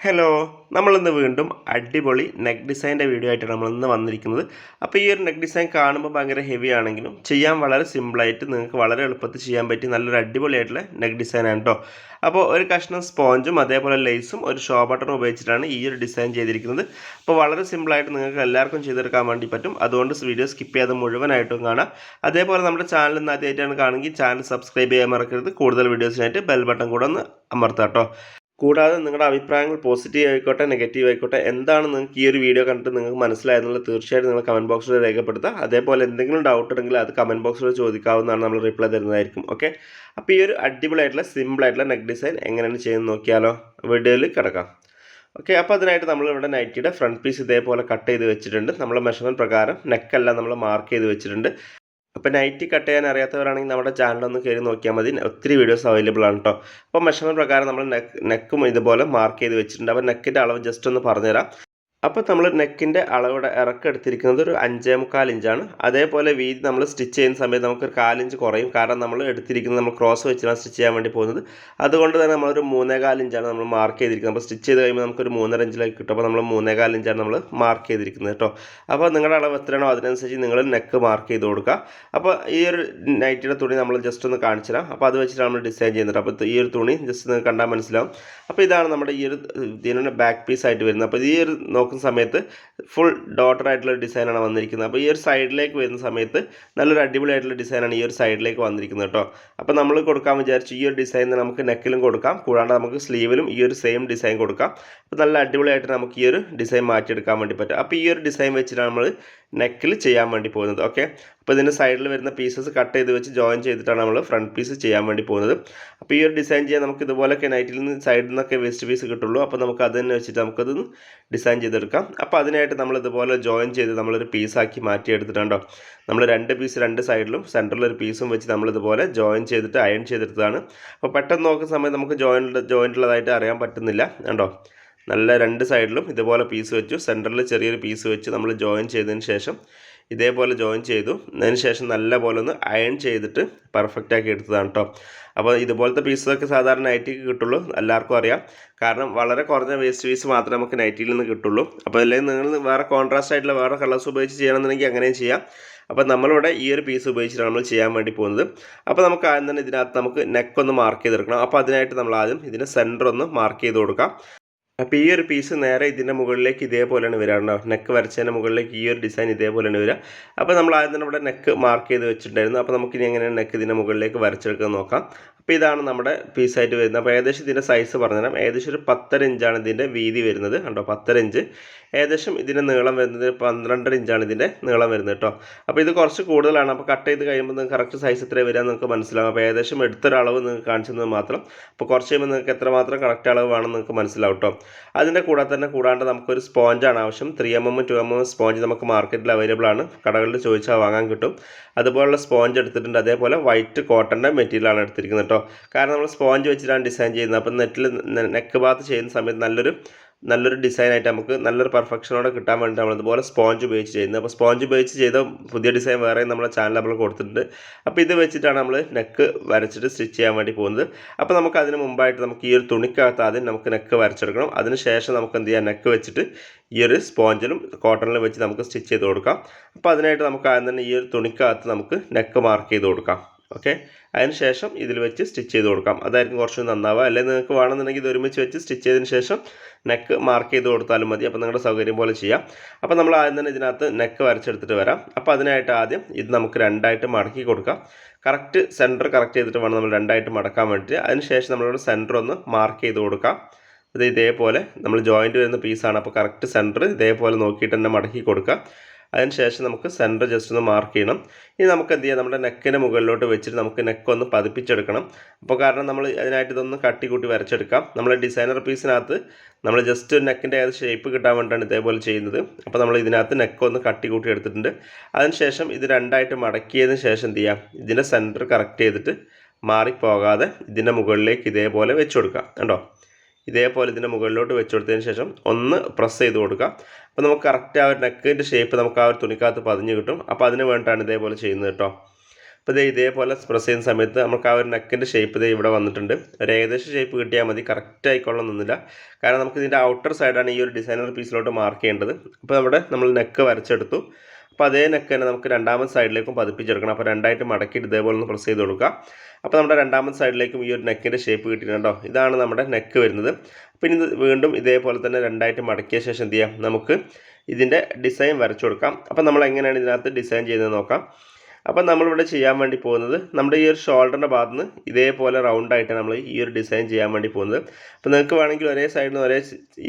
Hello നമ്മളിന്ന് വീണ്ടും അടിപൊളി നെക്ക് ഡിസൈന്റെ വീഡിയോ ആയിട്ടാണ് നമ്മളിന്ന് വന്നിരിക്കുന്നത്. അപ്പോൾ ഈ ഒരു നെക്ക് ഡിസൈൻ കാണുമ്പോൾ ഭയങ്കര ഹെവി ആണെങ്കിലും ചെയ്യാൻ വളരെ സിമ്പിളായിട്ട് നിങ്ങൾക്ക് വളരെ എളുപ്പത്തിൽ ചെയ്യാൻ പറ്റി നല്ലൊരു അടിപൊളിയായിട്ടുള്ള നെക്ക് ഡിസൈനാണ് കേട്ടോ അപ്പോൾ ഒരു കഷ്ണം സ്പോഞ്ചും അതേപോലെ ലേസും ഒരു ഷോ ബട്ടണും ഉപയോഗിച്ചിട്ടാണ് ഈ ഒരു ഡിസൈൻ ചെയ്തിരിക്കുന്നത്. അപ്പോൾ വളരെ സിമ്പിളായിട്ട് നിങ്ങൾക്ക് എല്ലാവർക്കും ചെയ്തെടുക്കാൻ വേണ്ടി പറ്റും. അതുകൊണ്ട് വീഡിയോ സ്കിപ്പ് ചെയ്യാതെ മുഴുവനായിട്ടും കാണാം. അതേപോലെ നമ്മുടെ ചാനൽ ഇന്ന് ആദ്യമായിട്ടാണ് കാണുമെങ്കിൽ ചാനൽ സബ്സ്ക്രൈബ് ചെയ്യാൻ മറക്കരുത്. കൂടുതൽ വീഡിയോസിനായിട്ട് ബെൽ ബട്ടൺ കൂടെ ഒന്ന് അമർത്താം കേട്ടോ കൂടാതെ നിങ്ങളുടെ അഭിപ്രായങ്ങൾ പോസിറ്റീവ് ആയിക്കോട്ടെ നെഗറ്റീവ് ആയിക്കോട്ടെ എന്താണ് നിങ്ങൾക്ക് ഈ ഒരു വീഡിയോ കണ്ടിട്ട് നിങ്ങൾക്ക് മനസ്സിലായെന്നുള്ളത് തീർച്ചയായിട്ടും നിങ്ങൾ കമന്റ് ബോക്സിൽ രേഖപ്പെടുത്തുക. അതേപോലെ എന്തെങ്കിലും ഡൗട്ട് ഉണ്ടെങ്കിൽ അത് കമന്റ് ബോക്സിൽ ചോദിക്കാവുന്നതാണ് നമ്മൾ റിപ്ലൈ തരുന്നതായിരിക്കും. ഓക്കെ അപ്പോൾ ഈ ഒരു അടിപൊളിയായിട്ടുള്ള സിമ്പിളായിട്ടുള്ള നെക്ക് ഡിസൈൻ എങ്ങനെയാണ് ചെയ്യുന്നത് നോക്കിയാലോ? വീഡിയോയിൽ കിടക്കാം. ഓക്കെ അപ്പോൾ അതിനായിട്ട് നമ്മൾ ഇവിടെ നൈറ്റിയുടെ ഫ്രണ്ട് പീസ് ഇതേപോലെ കട്ട് ചെയ്ത് വെച്ചിട്ടുണ്ട്. നമ്മൾ മെഷർമെന്റ് പ്രകാരം നെക്കെല്ലാം നമ്മൾ മാർക്ക് ചെയ്ത് വെച്ചിട്ടുണ്ട്. അപ്പോൾ നൈറ്റി കട്ട് ചെയ്യാൻ അറിയാത്തവരാണെങ്കിൽ നമ്മുടെ ചാനലൊന്ന് കയറി നോക്കിയാൽ മതി. ഒത്തിരി വീഡിയോസ് അവൈലബിൾ ആണ് കേട്ടോ അപ്പോൾ മെഷർമെന്റ് പ്രകാരം നമ്മൾ നെക്ക് നെക്കും ഇതുപോലെ മാർക്ക് ചെയ്ത് വെച്ചിട്ടുണ്ട്. അപ്പോൾ നെക്കിന്റെ അളവ് ജസ്റ്റ് ഒന്ന് പറഞ്ഞുതരാം. അപ്പോൾ നമ്മൾ നെക്കിന്റെ അളവിടെ ഇറക്കം എടുത്തിരിക്കുന്നത് ഒരു അഞ്ചേ മുക്കാൽ ഇഞ്ചാണ്. അതേപോലെ വീതി നമ്മൾ സ്റ്റിച്ച് ചെയ്യുന്ന സമയത്ത് നമുക്ക് ഒരു കാലിഞ്ച് കുറയും. കാരണം നമ്മൾ എടുത്തിരിക്കുന്നത് നമ്മൾ ക്രോസ് വെച്ചാണ് സ്റ്റിച്ച് ചെയ്യാൻ വേണ്ടി പോകുന്നത്. അതുകൊണ്ട് തന്നെ നമ്മളൊരു മൂന്നേകാൽ ഇഞ്ചാണ് നമ്മൾ മാർക്ക് ചെയ്തിരിക്കുന്നത്. അപ്പോൾ സ്റ്റിച്ച് ചെയ്ത് കഴിയുമ്പോൾ നമുക്കൊരു മൂന്നര ഇഞ്ചിലേക്ക് കിട്ടും. അപ്പോൾ നമ്മൾ മൂന്നേകാൽ ഇഞ്ചാണ് നമ്മൾ മാർക്ക് ചെയ്തിരിക്കുന്നത് കേട്ടോ അപ്പോൾ നിങ്ങളുടെ അളവ് എത്രയാണോ അതിനനുസരിച്ച് നിങ്ങൾ നെക്ക് മാർക്ക് ചെയ്ത് കൊടുക്കുക അപ്പോൾ ഈ ഒരു നൈറ്റിയുടെ തുണി നമ്മൾ ജസ്റ്റ് ഒന്ന് കാണിച്ചു തരാം അപ്പോൾ അത് വെച്ചിട്ട് നമ്മൾ ഡിസൈൻ ചെയ്യുന്നത് അപ്പോൾ ഈ ഒരു തുണി ജസ്റ്റ് നിങ്ങൾ കണ്ടാൽ മനസ്സിലാവും. അപ്പോൾ ഇതാണ് നമ്മുടെ ഈ ഒരു ഇതിനുള്ള ബാക്ക് പീസ് ആയിട്ട് വരുന്നത്. അപ്പോൾ ഈ ഒരു നോക്കുന്ന സമയത്ത് ഫുൾ ഡോട്ടർ ആയിട്ടുള്ള ഡിസൈനാണ് വന്നിരിക്കുന്നത്. അപ്പോൾ ഈ ഒരു സൈഡിലേക്ക് വരുന്ന സമയത്ത് നല്ലൊരു അടിപൊളിയായിട്ടുള്ള ഡിസൈനാണ് ഈ ഒരു സൈഡിലേക്ക് വന്നിരിക്കുന്നത് കേട്ടോ അപ്പോൾ നമ്മൾ കൊടുക്കാൻ വിചാരിച്ചു ഈ ഒരു ഡിസൈൻ നമുക്ക് നെക്കിലും കൊടുക്കാം. കൂടാതെ നമുക്ക് സ്ലീവിലും ഈ ഒരു സെയിം ഡിസൈൻ കൊടുക്കാം. അപ്പോൾ നല്ല അടിപൊളിയായിട്ട് നമുക്ക് ഈ ഒരു ഡിസൈൻ മാറ്റിയെടുക്കാൻ വേണ്ടി പറ്റും. അപ്പോൾ ഈ ഒരു ഡിസൈൻ വെച്ചിട്ടാണ് നമ്മൾ നെക്കിൽ ചെയ്യാൻ വേണ്ടി പോകുന്നത്. ഓക്കെ അപ്പോൾ ഇതിന്റെ സൈഡിൽ വരുന്ന പീസസ് കട്ട് ചെയ്ത് വെച്ച് ജോയിൻ ചെയ്തിട്ടാണ് നമ്മൾ ഫ്രണ്ട് പീസ് ചെയ്യാൻ വേണ്ടി പോകുന്നത്. അപ്പോൾ ഈ ഒരു ഡിസൈൻ ചെയ്യാൻ നമുക്ക് ഇതുപോലൊക്കെ നൈറ്റിൽ നിന്ന് സൈഡിൽ നിന്നൊക്കെ വേസ്റ്റ് പീസ് കിട്ടുള്ളൂ. അപ്പോൾ നമുക്ക് അത് തന്നെ വെച്ചിട്ട് നമുക്കത് ഡിസൈൻ ചെയ്തെടുക്കാം. അപ്പോൾ അതിനായിട്ട് നമ്മൾ ഇതുപോലെ ജോയിൻ ചെയ്ത് നമ്മളൊരു പീസാക്കി മാറ്റിയെടുത്തിട്ടുണ്ടോ നമ്മൾ രണ്ട് പീസ് രണ്ട് സൈഡിലും സെന്ററിൽ ഒരു പീസും വെച്ച് നമ്മൾ ഇതുപോലെ ജോയിൻ ചെയ്തിട്ട് അയൺ ചെയ്തെടുത്തതാണ്. അപ്പോൾ പെട്ടെന്ന് നോക്കുന്ന സമയത്ത് നമുക്ക് ജോയിൻ ജോയിന്റുള്ളതായിട്ട് അറിയാൻ പറ്റുന്നില്ല. കണ്ടോ നല്ല രണ്ട് സൈഡിലും ഇതുപോലെ പീസ് വെച്ചു. സെന്ററിൽ ചെറിയൊരു പീസ് വെച്ച് നമ്മൾ ജോയിൻ ചെയ്തതിന് ശേഷം ഇതേപോലെ ജോയിൻ ചെയ്തു. അതിന് ശേഷം നല്ല പോലെ ഒന്ന് അയൺ ചെയ്തിട്ട് പെർഫെക്റ്റ് ആക്കി എടുത്തതാണ് കേട്ടോ അപ്പോൾ ഇതുപോലത്തെ പീസൊക്കെ സാധാരണ നൈറ്റിക്ക് കിട്ടുള്ളൂ. എല്ലാവർക്കും അറിയാം. കാരണം വളരെ കുറഞ്ഞ വേസ്റ്റ് പീസ് മാത്രമേ നമുക്ക് നൈറ്റിയിൽ നിന്ന് കിട്ടുള്ളൂ. അപ്പോൾ അല്ലെങ്കിൽ നിങ്ങൾ വേറെ കോൺട്രാസ്റ്റ് ആയിട്ടുള്ള വേറെ കളേഴ്സ് ഉപയോഗിച്ച് ചെയ്യണമെന്നുണ്ടെങ്കിൽ അങ്ങനെയും ചെയ്യാം. അപ്പോൾ നമ്മളിവിടെ ഈ ഒരു പീസ് ഉപയോഗിച്ചിട്ടാണ് നമ്മൾ ചെയ്യാൻ വേണ്ടി പോകുന്നത്. അപ്പോൾ നമുക്ക് ആദ്യം തന്നെ ഇതിനകത്ത് നമുക്ക് നെക്ക് ഒന്ന് മാർക്ക് ചെയ്തെടുക്കണം. അപ്പോൾ അതിനായിട്ട് നമ്മൾ ആദ്യം ഇതിന്റെ സെന്റർ ഒന്ന് മാർക്ക് ചെയ്ത് കൊടുക്കാം. അപ്പോൾ ഈ ഒരു പീസ് നേരെ ഇതിന്റെ മുകളിലേക്ക് ഇതേപോലെയാണ് വരിക കേട്ടോ. നെക്ക് വരച്ചതിന്റെ മുകളിലേക്ക് ഈ ഒരു ഡിസൈൻ ഇതേപോലെയാണ് വരിക. അപ്പോൾ നമ്മൾ ആദ്യം തന്നെ ഇവിടെ നെക്ക് മാർക്ക് ചെയ്ത് വെച്ചിട്ടുണ്ടായിരുന്നു. അപ്പോൾ നമുക്കിനി എങ്ങനെയാണ് നെക്ക് ഇതിന്റെ മുകളിലേക്ക് വരച്ചെടുക്കാൻ നോക്കാം. അപ്പോൾ ഇതാണ് നമ്മുടെ പീസായിട്ട് വരുന്നത്. അപ്പോൾ ഏകദേശം ഇതിന്റെ സൈസ് പറഞ്ഞുതരാം. ഏകദേശം ഒരു പത്തര ഇഞ്ചാണ് ഇതിന്റെ വീതി വരുന്നത്. കണ്ടോ? പത്തര ഇഞ്ച് ഏകദേശം ഇതിന്റെ നീളം വരുന്നത് പന്ത്രണ്ടര ഇഞ്ചാണ് ഇതിന്റെ നീളം വരുന്നത് കേട്ടോ. അപ്പോൾ ഇത് കുറച്ച് കൂടുതലാണ്. അപ്പോൾ കട്ട് ചെയ്ത് കഴിയുമ്പോൾ നിങ്ങൾക്ക് കറക്റ്റ് സൈസ് എത്ര വരിക നിങ്ങൾക്ക് മനസ്സിലാകും അപ്പോൾ ഏകദേശം എടുത്തൊരളവ് നിങ്ങൾക്ക് കാണിച്ചത് മാത്രം. അപ്പോൾ കുറച്ച് കഴിയുമ്പോൾ നിങ്ങൾക്ക് എത്രമാത്രം കറക്റ്റ് അളവ് വേണം നിങ്ങൾക്ക് മനസ്സിലാവും കേട്ടോ. അതിന്റെ കൂടെ തന്നെ കൂടാണ്ട് നമുക്കൊരു സ്പോഞ്ചാണ് ആവശ്യം. Three M M two M M sponge നമുക്ക് മാർക്കറ്റിൽ അവൈലബിൾ ആണ്. കടകളിൽ ചോദിച്ചാൽ വാങ്ങാൻ കിട്ടും. അതുപോലുള്ള സ്പോഞ്ച് എടുത്തിട്ടുണ്ട്. അതേപോലെ വൈറ്റ് കോട്ടന്റെ മെറ്റീരിയലാണ് എടുത്തിരിക്കുന്നത് കേട്ടോ. കാരണം നമ്മൾ സ്പോഞ്ച് വെച്ചിട്ടാണ് ഡിസൈൻ ചെയ്യുന്നത്. അപ്പം നെറ്റിൽ നെക്ക് ഭാഗത്ത് ചെയ്യുന്ന സമയത്ത് നല്ലൊരു നല്ലൊരു ഡിസൈനായിട്ട് നമുക്ക് നല്ലൊരു പെർഫെക്ഷനോടെ കിട്ടാൻ വേണ്ടി നമ്മൾ ഇതുപോലെ സ്പോഞ്ച് ഉപയോഗിച്ച് ചെയ്യുന്നത്. അപ്പോൾ സ്പോഞ്ച് ഉപയോഗിച്ച് ചെയ്ത പുതിയ ഡിസൈൻ വേറെ നമ്മുടെ ചാനൽ നമ്മൾ കൊടുത്തിട്ടുണ്ട്. അപ്പോൾ ഇത് വെച്ചിട്ടാണ് നമ്മൾ നെക്ക് വരച്ചിട്ട് സ്റ്റിച്ച് ചെയ്യാൻ വേണ്ടി പോകുന്നത്. അപ്പോൾ നമുക്ക് അതിന് മുമ്പായിട്ട് നമുക്ക് ഈ ഒരു തുണിക്കകത്ത് ആദ്യം നമുക്ക് നെക്ക് വരച്ചെടുക്കണം. അതിന് ശേഷം നമുക്ക് എന്ത് ചെയ്യാം? നെക്ക് വെച്ചിട്ട് ഈ ഒരു സ്പോഞ്ചിലും കോട്ടണിലും വെച്ച് നമുക്ക് സ്റ്റിച്ച് ചെയ്ത് കൊടുക്കാം. അപ്പോൾ അതിനായിട്ട് നമുക്ക് ആദ്യം തന്നെ ഈ ഒരു തുണിക്കകത്ത് നമുക്ക് നെക്ക് മാർക്ക് ചെയ്ത് കൊടുക്കാം. ഓക്കെ? ശേഷം ഇതിൽ വെച്ച് സ്റ്റിച്ച് ചെയ്ത് കൊടുക്കാം. അതായിരിക്കും കുറച്ചും നന്നാവുക. അല്ലെങ്കിൽ നിങ്ങൾക്ക് വേണമെന്നുണ്ടെങ്കിൽ ഇത് ഒരുമിച്ച് വെച്ച് സ്റ്റിച്ച് ചെയ്തതിന് ശേഷം നെക്ക് മാർക്ക് ചെയ്ത് കൊടുത്താലും മതി. അപ്പോൾ നിങ്ങളുടെ സൗകര്യം പോലെ ചെയ്യാം. അപ്പോൾ നമ്മൾ ആദ്യം തന്നെ ഇതിനകത്ത് നെക്ക് വരച്ചെടുത്തിട്ട് വരാം. അപ്പോൾ അതിനായിട്ട് ആദ്യം ഇത് നമുക്ക് രണ്ടായിട്ട് മടക്കി കൊടുക്കാം. കറക്റ്റ് സെന്റർ കറക്റ്റ് ചെയ്തിട്ട് വേണം നമ്മൾ രണ്ടായിട്ട് മടക്കാൻ വേണ്ടിയിട്ട്. അതിന് ശേഷം നമ്മളിവിടെ സെന്റർ ഒന്ന് മാർക്ക് ചെയ്ത് കൊടുക്കാം. ഇത് ഇതേപോലെ നമ്മൾ ജോയിന്റ് വരുന്ന പീസാണ് അപ്പോൾ കറക്റ്റ് സെന്റർ ഇതേപോലെ നോക്കിയിട്ട് തന്നെ മടക്കി കൊടുക്കുക. അതിന് ശേഷം നമുക്ക് സെന്റർ ജസ്റ്റ് ഒന്ന് മാർക്ക് ചെയ്യണം. ഇനി നമുക്ക് എന്ത് ചെയ്യാം? നമ്മുടെ നെക്കിന്റെ മുകളിലോട്ട് വെച്ചിട്ട് നമുക്ക് നെക്ക് ഒന്ന് പതിപ്പിച്ചെടുക്കണം. അപ്പോൾ കാരണം നമ്മൾ അതിനായിട്ട് ഇതൊന്ന് കട്ടി കൂട്ടി വരച്ചെടുക്കാം നമ്മൾ ഡിസൈനർ പീസിനകത്ത് നമ്മൾ ജസ്റ്റ് നെക്കിന്റെ ഏത് ഷേപ്പ് കിട്ടാൻ വേണ്ടിയിട്ടാണ് ഇതേപോലെ ചെയ്യുന്നത്. അപ്പോൾ നമ്മൾ ഇതിനകത്ത് നെക്ക് ഒന്ന് കട്ടി കൂട്ടി എടുത്തിട്ടുണ്ട് അതിനുശേഷം ഇത് രണ്ടായിട്ട് മടക്കിയതിന് ശേഷം എന്ത് ചെയ്യാം? ഇതിന്റെ സെന്റർ കറക്റ്റ് ചെയ്തിട്ട് മാറിപ്പോകാതെ ഇതിന്റെ മുകളിലേക്ക് ഇതേപോലെ വെച്ച് കൊടുക്കാം. കണ്ടോ? ഇതേപോലെ ഇതിന്റെ മുകളിലോട്ട് വെച്ച് കൊടുത്തതിന് ശേഷം ഒന്ന് പ്രസ് ചെയ്ത് കൊടുക്കുക. അപ്പോൾ നമുക്ക് കറക്റ്റ് ആ ഒരു നെക്കിന്റെ ഷേപ്പ് നമുക്ക് ആ ഒരു തുണിക്കകത്ത് പതിഞ്ഞ് കിട്ടും. അപ്പോൾ അതിന് വേണ്ടിയിട്ടാണ് ഇതേപോലെ ചെയ്യുന്നത് കേട്ടോ. അപ്പോൾ ഇതേ ഇതേപോലെ പ്രസ് ചെയ്യുന്ന സമയത്ത് നമുക്ക് ആ ഒരു നെക്കിന്റെ ഷേപ്പ് ഇതേ ഇവിടെ വന്നിട്ടുണ്ട്. ഒരു ഏകദേശം ഷേപ്പ് കിട്ടിയാൽ മതി. കറക്റ്റ് ആയിക്കൊള്ളണമെന്നില്ല കാരണം നമുക്ക് ഇതിന്റെ ഔട്ടർ സൈഡാണ് ഈ ഒരു ഡിസൈനർ പീസിലോട്ട് മാർക്ക് ചെയ്യേണ്ടത്. അപ്പോൾ നമ്മുടെ നമ്മൾ നെക്ക് വരച്ചെടുത്തു. അപ്പോൾ അതേ നെക്ക് തന്നെ നമുക്ക് രണ്ടാമത്തെ സൈഡിലേക്കും പതിപ്പിച്ചെടുക്കണം. അപ്പോൾ രണ്ടായിട്ട് മടക്കിയിട്ട് ഇതേപോലെ ഒന്ന് പ്രസ് ചെയ്ത് കൊടുക്കുക. അപ്പോൾ നമ്മുടെ രണ്ടാമത്തെ സൈഡിലേക്കും ഈ ഒരു നെക്കിന്റെ ഷേപ്പ് കിട്ടിയിട്ടുണ്ടോ ഇതാണ് നമ്മുടെ നെക്ക് വരുന്നത്. പിന്നെ ഇത് വീണ്ടും ഇതേപോലെ തന്നെ രണ്ടായിട്ട് മടക്കിയ ശേഷം എന്ത് ചെയ്യാം? നമുക്ക് ഇതിന്റെ ഡിസൈൻ വരച്ചു കൊടുക്കാം. അപ്പോൾ നമ്മൾ എങ്ങനെയാണ് ഇതിനകത്ത് ഡിസൈൻ ചെയ്യുന്നത് നോക്കാം. അപ്പം നമ്മളിവിടെ ചെയ്യാൻ വേണ്ടി പോകുന്നത് നമ്മുടെ ഈ ഒരു ഷോൾഡറിന്റെ ഭാഗത്ത് നിന്ന് ഇതേപോലെ റൗണ്ടായിട്ട് നമ്മൾ ഈ ഒരു ഡിസൈൻ ചെയ്യാൻ വേണ്ടി പോകുന്നത്. അപ്പോൾ നിങ്ങൾക്ക് വേണമെങ്കിൽ ഒരേ സൈഡിൽ നിന്ന് ഒരേ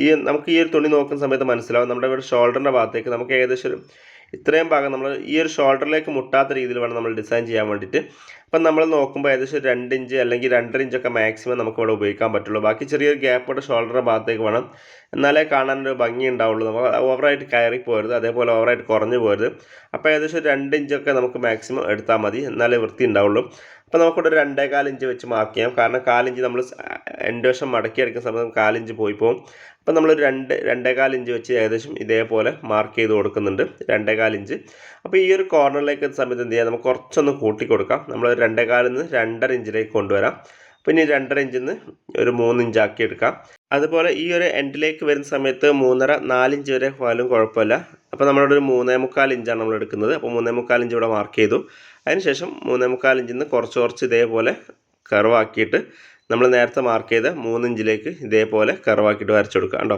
ഈ നമുക്ക് ഈ ഒരു തുണി നോക്കുന്ന സമയത്ത് മനസ്സിലാവും. നമ്മുടെ ഇവിടെ ഷോൾഡറിന്റെ ഭാഗത്തേക്ക് നമുക്ക് ഏകദേശം ഒരു ഇത്രയും ഭാഗം നമ്മൾ ഈ ഒരു ഷോൾഡറിലേക്ക് മുട്ടാത്ത രീതിയിൽ വേണം നമ്മൾ ഡിസൈൻ ചെയ്യാൻ വേണ്ടിയിട്ട്. അപ്പം നമ്മൾ നോക്കുമ്പോൾ ഏകദേശം ഒരു രണ്ട് ഇഞ്ച് അല്ലെങ്കിൽ രണ്ടര ഇഞ്ചൊക്കെ മാക്സിമം നമുക്ക് ഇവിടെ ഉപയോഗിക്കാൻ പറ്റുള്ളൂ. ബാക്കി ചെറിയൊരു ഗ്യാപ്പ് ഇവിടെ ഷോൾഡറിന്റെ ഭാഗത്തേക്ക് വേണം. എന്നാലേ കാണാനൊരു ഭംഗി ഉണ്ടാവുള്ളൂ. നമുക്ക് ഓവറായിട്ട് കയറി പോരുത് അതേപോലെ ഓവറായിട്ട് കുറഞ്ഞു പോരുത്. അപ്പോൾ ഏകദേശം ഒരു രണ്ട് ഇഞ്ചൊക്കെ നമുക്ക് മാക്സിമം എടുത്താൽ മതി. എന്നാലേ വൃത്തി ഉണ്ടാവുള്ളൂ. അപ്പോൾ നമുക്കിവിടെ ഒരു രണ്ടേകാൽ ഇഞ്ച് വെച്ച് മാർക്ക് ചെയ്യാം. കാരണം കാലിഞ്ച് നമ്മൾ രണ്ട് മടക്കി എടുക്കുന്ന സമയത്ത് കാലിഞ്ച് പോയി പോകും. അപ്പോൾ നമ്മൾ രണ്ട് രണ്ടേകാൽ ഇഞ്ച് വെച്ച് ഏകദേശം ഇതേപോലെ മാർക്ക് ചെയ്ത് കൊടുക്കുന്നുണ്ട്. രണ്ടേകാൽ ഇഞ്ച് അപ്പോൾ ഈ ഒരു കോർണറിലേക്ക് സമയത്ത് എന്ത് ചെയ്യാം? നമുക്ക് കുറച്ചൊന്ന് കൂട്ടി കൊടുക്കാം. നമ്മൾ രണ്ടേകാലിൽ നിന്ന് രണ്ടര ഇഞ്ചിലേക്ക് കൊണ്ടുവരാം. പിന്നെ രണ്ടര ഇഞ്ചിൽ നിന്ന് ഒരു മൂന്ന് ഇഞ്ചാക്കി എടുക്കാം. അതുപോലെ ഈ ഒരു എൻഡിലേക്ക് വരുന്ന സമയത്ത് മൂന്നര നാലിഞ്ച് വരെ പോയാലും കുഴപ്പമില്ല. അപ്പോൾ നമ്മളിവിടെ ഒരു മൂന്നേ മുക്കാൽ ഇഞ്ചാണ് നമ്മൾ എടുക്കുന്നത്. അപ്പോൾ മൂന്നേ മുക്കാൽ ഇഞ്ച് ഇവിടെ മാർക്ക് ചെയ്തു. അതിനുശേഷം മൂന്നേ മുക്കാൽ ഇഞ്ചിൽ നിന്ന് കുറച്ച് കുറച്ച് ഇതേപോലെ കർവാക്കിയിട്ട് നമ്മൾ നേരത്തെ മാർക്ക് ചെയ്ത മൂന്നിഞ്ചിലേക്ക് ഇതേപോലെ കർവാക്കിയിട്ട് വരച്ചു കൊടുക്കുക. കണ്ടോ?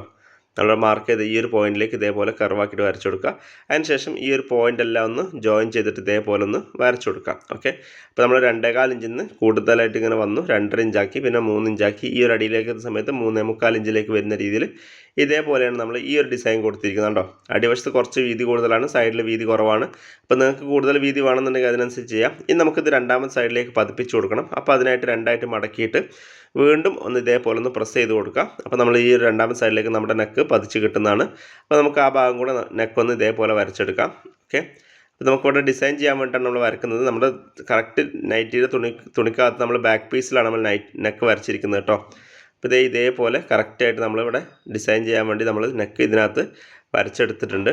നമ്മൾ മാർക്ക് ചെയ്ത ഈ ഒരു പോയിന്റിലേക്ക് ഇതേപോലെ കർവാക്കിയിട്ട് വരച്ചു കൊടുക്കുക. അതിനുശേഷം ഈ ഒരു പോയിന്റ് എല്ലാം ഒന്ന് ജോയിൻ ചെയ്തിട്ട് ഇതേപോലെ ഒന്ന് വരച്ചു കൊടുക്കാം ഓക്കെ അപ്പോൾ നമ്മൾ രണ്ടേകാൽ ഇഞ്ചിൽ നിന്ന് കൂടുതലായിട്ട് ഇങ്ങനെ വന്നു. രണ്ടര ഇഞ്ചാക്കി പിന്നെ മൂന്ന് ഇഞ്ചാക്കി ഈ ഒരു അടിയിലേക്ക് സമയത്ത് മൂന്നേ മുക്കാൽ ഇഞ്ചിലേക്ക് വരുന്ന രീതിയിൽ ഇതേപോലെയാണ് നമ്മൾ ഈ ഒരു ഡിസൈൻ കൊടുത്തിരിക്കുന്നത് കേട്ടോ അടിവശത്ത് കുറച്ച് വീതി കൂടുതലാണ് സൈഡിൽ വീതി കുറവാണ്. അപ്പോൾ നിങ്ങൾക്ക് കൂടുതൽ വീതി വേണമെന്നുണ്ടെങ്കിൽ അതിനനുസരിച്ച് ചെയ്യാം. ഇനി നമുക്കിത് രണ്ടാമത്തെ സൈഡിലേക്ക് പതിപ്പിച്ച് കൊടുക്കണം. അപ്പോൾ അതിനായിട്ട് രണ്ടായിട്ട് മടക്കിയിട്ട് വീണ്ടും ഒന്ന് ഇതേപോലെ ഒന്ന് പ്രസ് ചെയ്ത് കൊടുക്കുക അപ്പോൾ നമ്മൾ ഈ ഒരു രണ്ടാമത്തെ സൈഡിലേക്ക് നമ്മുടെ നെക്ക് പതിച്ച് കിട്ടുന്നതാണ്. അപ്പോൾ നമുക്ക് ആ ഭാഗം കൂടെ നെക്ക് ഒന്ന് ഇതേപോലെ വരച്ചെടുക്കാം. ഓക്കെ അപ്പോൾ നമുക്കിവിടെ ഡിസൈൻ ചെയ്യാൻ വേണ്ടിയിട്ടാണ് നമ്മൾ വരക്കുന്നത്. നമ്മുടെ കറക്റ്റ് നൈറ്റിയുടെ തുണി തുണിക്കകത്ത് നമ്മൾ ബാക്ക് പീസിലാണ് നമ്മൾ നൈറ്റ് നെക്ക് വരച്ചിരിക്കുന്നത് കേട്ടോ. അപ്പോൾ ഇതേ ഇതേപോലെ കറക്റ്റായിട്ട് നമ്മളിവിടെ ഡിസൈൻ ചെയ്യാൻ വേണ്ടി നമ്മൾ നെക്ക് ഇതിനകത്ത് വരച്ചെടുത്തിട്ടുണ്ട്.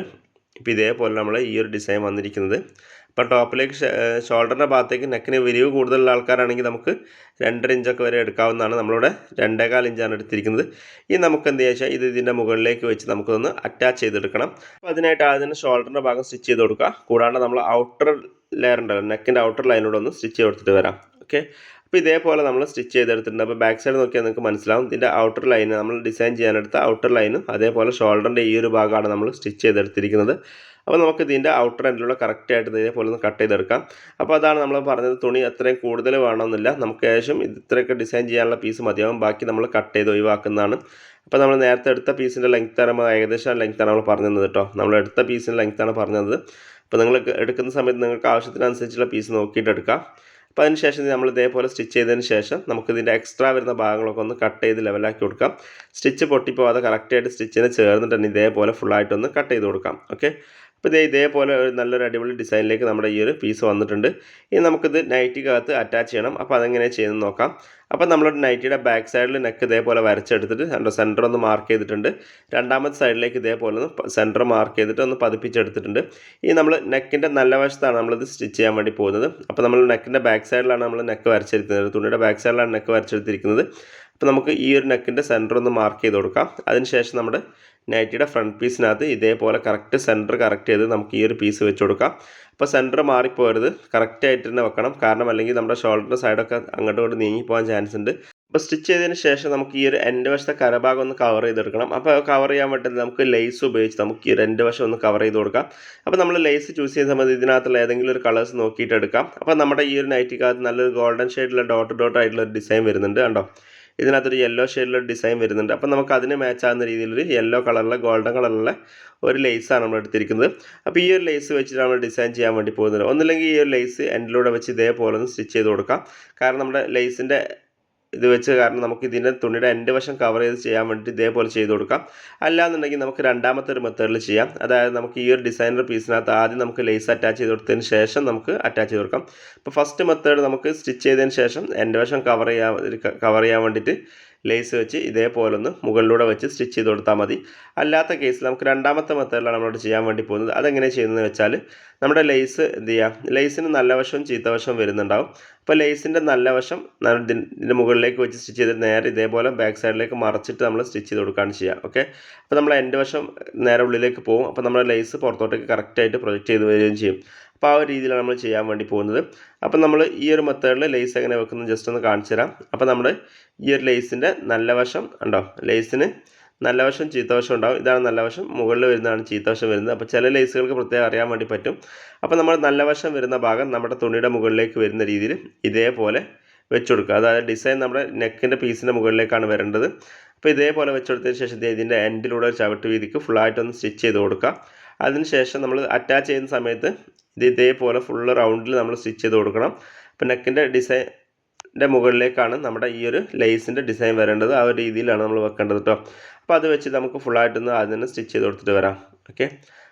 ഇപ്പോൾ ഇതേപോലെ നമ്മൾ ഈ ഒരു ഡിസൈൻ വന്നിരിക്കുന്നത്. അപ്പോൾ ടോപ്പിലേക്ക് ഷോൾഡറിന്റെ ഭാഗത്തേക്ക് നെക്കിന് വിരിവ് കൂടുതലുള്ള ആൾക്കാരാണെങ്കിൽ നമുക്ക് രണ്ടര ഇഞ്ചൊക്കെ വരെ എടുക്കാവുന്നതാണ്. നമ്മളിവിടെ രണ്ടേകാൽ ഇഞ്ചാണ് എടുത്തിരിക്കുന്നത്. ഇനി നമുക്ക് എന്ത് ചെയ്യാച്ചാൽ ഇത് ഇതിന്റെ മുകളിലേക്ക് വെച്ച് നമുക്കൊന്ന് അറ്റാച്ച് ചെയ്തെടുക്കണം. അപ്പോൾ അതിനായിട്ട് ആദ്യം ഷോൾഡറിന്റെ ഭാഗം സ്റ്റിച്ച് ചെയ്ത് കൊടുക്കുക. കൂടാണ്ട് നമ്മൾ ഔട്ടർ ലെയർ ഉണ്ടല്ലോ നെക്കിന്റെ ഔട്ടർ ലൈനോട് ഒന്ന് സ്റ്റിച്ച് ചെയ്ത് കൊടുത്തിട്ട് വരാം. ഓക്കെ? അപ്പോൾ ഇതേപോലെ നമ്മൾ സ്റ്റിച്ച് ചെയ്തെടുത്തിട്ടുണ്ട്. അപ്പോൾ ബാക്ക് സൈഡ് നോക്കിയാൽ നിങ്ങൾക്ക് മനസ്സിലാവും. ഇതിന്റെ ഔട്ടർ ലൈൻ നമ്മൾ ഡിസൈൻ ചെയ്യാനെടുത്ത ഔട്ടർ ലൈനും അതേപോലെ ഷോൾഡറിന്റെ ഈ ഒരു ഭാഗമാണ് നമ്മൾ സ്റ്റിച്ച് ചെയ്തെടുത്തിരിക്കുന്നത്. അപ്പോൾ നമുക്ക് ഇതിന്റെ ഔട്ടർ എൻഡിലുള്ള കറക്റ്റായിട്ട് ഇതേപോലെ ഒന്ന് കട്ട് ചെയ്തെടുക്കാം. അപ്പോൾ അതാണ് നമ്മൾ പറഞ്ഞത് തുണി അത്രയും കൂടുതൽ വേണമെന്നില്ല. നമുക്ക് ഏകദേശം ഇത്രയൊക്കെ ഡിസൈൻ ചെയ്യാനുള്ള പീസ് മതിയാവും. ബാക്കി നമ്മൾ കട്ട് ചെയ്ത് ഒഴിവാക്കുന്നതാണ്. അപ്പോൾ നമ്മൾ നേരത്തെ എടുത്ത പീസിന്റെ ലെങ്ത് നമ്മൾ ഏകദേശം ലെങ്ത്താണ് നമ്മൾ പറഞ്ഞത് കേട്ടോ. നമ്മൾ എടുത്ത പീസിന്റെ ലെങ്ത്താണ് പറഞ്ഞത് അപ്പോൾ നിങ്ങൾ എടുക്കുന്ന സമയത്ത് നിങ്ങൾക്ക് ആവശ്യത്തിനനുസരിച്ചുള്ള പീസ് നോക്കിയിട്ട് എടുക്കാം. അപ്പോൾ അതിന് ശേഷം നമ്മൾ ഇതേപോലെ സ്റ്റിച്ച് ചെയ്തതിന് ശേഷം നമുക്ക് ഇതിന്റെ എക്സ്ട്രാ വരുന്ന ഭാഗങ്ങളൊക്കെ ഒന്ന് കട്ട് ചെയ്ത് ലെവലാക്കി കൊടുക്കാം. സ്റ്റിച്ച് പൊട്ടിപ്പോവാതെ കറക്റ്റായിട്ട് സ്റ്റിച്ചിന് ചേർന്നിട്ട് തന്നെ ഇതേപോലെ ഫുള്ളായിട്ടൊന്ന് കട്ട് ചെയ്ത് കൊടുക്കാം. ഓക്കെ അപ്പോൾ ഇതേ ഇതേപോലെ ഒരു നല്ലൊരു അടിപൊളി ഡിസൈനിലേക്ക് നമ്മുടെ ഈ ഒരു പീസ് വന്നിട്ടുണ്ട്. ഇനി നമുക്കിത് നൈറ്റിക്കകത്ത് അറ്റാച്ച് ചെയ്യണം. അപ്പോൾ അതെങ്ങനെ ചെയ്യുന്നത് നോക്കാം. അപ്പോൾ നമ്മുടെ നൈറ്റിയുടെ ബാക്ക് സൈഡിൽ നെക്ക് ഇതേപോലെ വരച്ചെടുത്തിട്ട് രണ്ടോ സെന്റർ ഒന്ന് മാർക്ക് ചെയ്തിട്ടുണ്ട്. രണ്ടാമത്തെ സൈഡിലേക്ക് ഇതേപോലെ ഒന്ന് സെന്റർ മാർക്ക് ചെയ്തിട്ട് ഒന്ന് പതിപ്പിച്ചെടുത്തിട്ടുണ്ട്. ഈ നമ്മൾ നെക്കിന്റെ നല്ല വശത്താണ് നമ്മളിത് സ്റ്റിച്ച് ചെയ്യാൻ വേണ്ടി പോകുന്നത്. അപ്പോൾ നമ്മൾ നെക്കിന്റെ ബാക്ക് സൈഡിലാണ് നമ്മൾ നെക്ക് വരച്ചെടുക്കുന്നത് തുണിയുടെ ബാക്ക് സൈഡിലാണ് നെക്ക് വരച്ചെടുത്തിരിക്കുന്നത്. അപ്പോൾ നമുക്ക് ഈ ഒരു നെക്കിന്റെ സെന്റർ ഒന്ന് മാർക്ക് ചെയ്ത് കൊടുക്കാം. അതിനുശേഷം നമ്മുടെ നൈറ്റിയുടെ ഫ്രണ്ട് പീസിനകത്ത് ഇതേപോലെ കറക്റ്റ് സെന്റർ കറക്റ്റ് ചെയ്ത് നമുക്ക് ഈ ഒരു പീസ് വെച്ച് കൊടുക്കാം. അപ്പോൾ സെന്റർ മാറിപ്പോരുത് കറക്റ്റായിട്ട് തന്നെ വെക്കണം. കാരണം അല്ലെങ്കിൽ നമ്മുടെ ഷോൾഡറിന്റെ സൈഡൊക്കെ അങ്ങോട്ടും ഇങ്ങോട്ട് നീങ്ങി പോകാൻ ചാൻസ് ഉണ്ട്. അപ്പോൾ സ്റ്റിച്ച് ചെയ്തതിന് ശേഷം നമുക്ക് ഈ ഒരു എന്റെ വശത്തെ കരഭാഗം ഒന്ന് കവർ ചെയ്തെടുക്കണം. അപ്പോൾ കവർ ചെയ്യാൻ പറ്റുന്നത് നമുക്ക് ലേസ് ഉപയോഗിച്ച് നമുക്ക് ഈ രണ്ട് വശം ഒന്ന് കവർ ചെയ്ത് കൊടുക്കാം. അപ്പോൾ നമ്മൾ ലേസ് ചൂസ് ചെയ്യുന്ന സമയത്ത് ഇതിനകത്തുള്ള ഏതെങ്കിലും ഒരു കളേഴ്സ് നോക്കിയിട്ട് എടുക്കാം. അപ്പോൾ നമ്മുടെ ഈ ഒരു നൈറ്റിക്കകത്ത് നല്ലൊരു ഗോൾഡൻ ഷെയ്ഡിലുള്ള ഡോട്ട് ഡോട്ട് ആയിട്ടുള്ള ഒരു ഡിസൈൻ വരുന്നുണ്ട് കണ്ടോ? ഇതിനകത്തൊരു യെല്ലോ ഷെയ്ഡിലൊരു ഡിസൈൻ വരുന്നുണ്ട്. അപ്പോൾ നമുക്ക് അതിന് മാച്ച് ആകുന്ന രീതിയിലൊരു യെല്ലോ കളറിലെ ഗോൾഡൻ കളറിലെ ഒരു ലേസാണ് നമ്മൾ എടുത്തിരിക്കുന്നത്. അപ്പോൾ ഈ ഒരു ലേസ് വെച്ചിട്ട് നമ്മൾ ഡിസൈൻ ചെയ്യാൻ വേണ്ടി പോകുന്നത്. ഒന്നില്ലെങ്കിൽ ഈ ഒരു ലേസ് എൻഡിലൂടെ വെച്ച് ഇതേപോലെ ഒന്ന് സ്റ്റിച്ച് ചെയ്ത് കൊടുക്കാം. കാരണം നമ്മുടെ ലേസിന്റെ ഇത് വെച്ച് കാരണം നമുക്ക് ഇതിന്റെ തുണിയുടെ എന്റെ വശം കവർ ചെയ്ത് ചെയ്യാൻ വേണ്ടി ഇതേപോലെ ചെയ്ത് കൊടുക്കാം. അല്ലാന്നുണ്ടെങ്കിൽ നമുക്ക് രണ്ടാമത്തെ ഒരു മെത്തേഡിൽ ചെയ്യാം. അതായത് നമുക്ക് ഈ ഒരു ഡിസൈനർ പീസിനകത്ത് ആദ്യം നമുക്ക് ലേസ് അറ്റാച്ച് ചെയ്ത് കൊടുത്തതിന് ശേഷം നമുക്ക് അറ്റാച്ച് ചെയ്ത് കൊടുക്കാം. ഇപ്പോൾ ഫസ്റ്റ് മെത്തേഡ് നമുക്ക് സ്റ്റിച്ച് ചെയ്തതിന് ശേഷം എന്റെ വശം കവർ ചെയ്യാൻ കവർ ചെയ്യാൻ വേണ്ടിയിട്ട് ലേസ് വെച്ച് ഇതേപോലെ ഒന്ന് മുകളിലൂടെ വെച്ച് സ്റ്റിച്ച് ചെയ്ത് കൊടുത്താൽ മതി. അല്ലാത്ത കേസിൽ നമുക്ക് രണ്ടാമത്തെ മെത്തേഡിലാണ് നമ്മളോട് ചെയ്യാൻ വേണ്ടി പോകുന്നത്. അതെങ്ങനെ ചെയ്യുന്നതെന്ന് വെച്ചാൽ നമ്മുടെ ലേസ് എന്ത് ചെയ്യുക ലേസിന് നല്ല വശവും ചീത്ത വശവും വരുന്നുണ്ടാവും. അപ്പോൾ ലേസിന്റെ നല്ല വശം ഇതിന്റെ മുകളിലേക്ക് വെച്ച് സ്റ്റിച്ച് ചെയ്ത് നേരെ ഇതേപോലെ ബാക്ക് സൈഡിലേക്ക് മറച്ചിട്ട് നമ്മൾ സ്റ്റിച്ച് ചെയ്ത് കൊടുക്കുകയാണ് ചെയ്യുക. ഓക്കെ അപ്പോൾ നമ്മൾ എന്റെ വശം നേരെ ഉള്ളിലേക്ക് പോകും. അപ്പോൾ നമ്മുടെ ലേസ് പുറത്തോട്ടേക്ക് കറക്റ്റായിട്ട് പ്രൊജക്റ്റ് ചെയ്ത് വരികയും ചെയ്യും. അപ്പോൾ ആ ഒരു രീതിയിലാണ് നമ്മൾ ചെയ്യാൻ വേണ്ടി പോകുന്നത്. അപ്പോൾ നമ്മൾ ഈ ഒരു മെത്തേഡിൽ ലേസ് എങ്ങനെ വെക്കുന്നത് ജസ്റ്റ് ഒന്ന് കാണിച്ചു തരാം. അപ്പോൾ നമ്മൾ ഈ ഒരു ലേസിന്റെ നല്ല വശം ഉണ്ടോ ലേസിന് നല്ല വശം ചീത്ത വശം ഉണ്ടാവും. ഇതാണ് നല്ല വശം. മുകളിൽ വരുന്നതാണ് ചീത്ത വശം വരുന്നത്. അപ്പോൾ ചില ലേസുകൾക്ക് പ്രത്യേകം അറിയാൻ വേണ്ടി പറ്റും. അപ്പോൾ നമ്മൾ നല്ല വശം വരുന്ന ഭാഗം നമ്മുടെ തുണിയുടെ മുകളിലേക്ക് വരുന്ന രീതിയിൽ ഇതേപോലെ വെച്ച് കൊടുക്കുക അതായത് ഡിസൈൻ നമ്മുടെ നെക്കിന്റെ പീസിന്റെ മുകളിലേക്കാണ് വരേണ്ടത്. അപ്പോൾ ഇതേപോലെ വെച്ച് കൊടുത്തതിന് ശേഷം ഇതിന്റെ എൻഡിലൂടെ ചവിട്ട് വീതിക്ക് ഫുള്ളായിട്ടൊന്ന് സ്റ്റിച്ച് ചെയ്ത് കൊടുക്കുക. അതിനുശേഷം നമ്മൾ അറ്റാച്ച് ചെയ്യുന്ന സമയത്ത് ഇത് ഇതേപോലെ ഫുള്ള് റൗണ്ടിൽ നമ്മൾ സ്റ്റിച്ച് ചെയ്ത് കൊടുക്കണം. അപ്പോൾ നെക്കിന്റെ ഡിസൈന്റെ മുകളിലേക്കാണ് നമ്മുടെ ഈ ഒരു ലേസിന്റെ ഡിസൈൻ വരേണ്ടത്. ആ ഒരു രീതിയിലാണ് നമ്മൾ വെക്കേണ്ടത് കേട്ടോ അപ്പോൾ അത് വെച്ച് നമുക്ക് ഫുള്ളായിട്ടൊന്ന് തന്നെ സ്റ്റിച്ച് ചെയ്ത് കൊടുത്തിട്ട് വരാം. ഓക്കെ